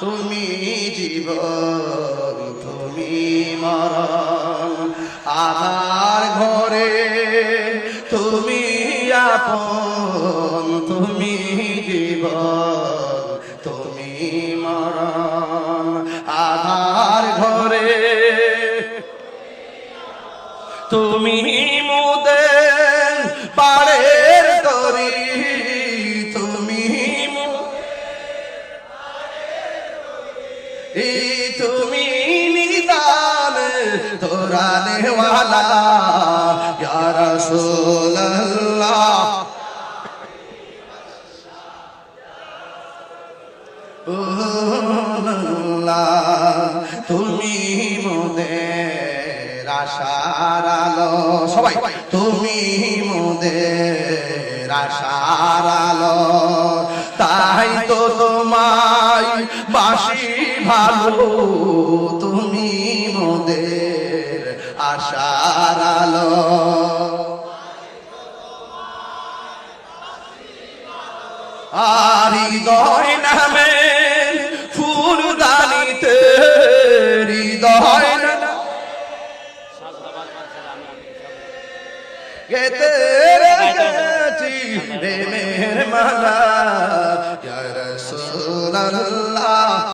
তুমি জীবন, তুমি মরণ। আধার ঘরে তুমি আপন, তুমি জীবন, তুমি মরণ। আধার ঘরে তুমি মুদের তুমি নিদান তোরা নেওয়ালা রাসূলুল্লাহ ও তুমি মোদের আশার আলো। সবাই, তুমি মোদের আশার আলো। বাসি ভালো, তুমি মোদের আশার আলো। আর হৃদয় নামে ফুলদানিতে হৃদয় নামে। গেতে প্রেমের মালা। রাসূলুল্লাহ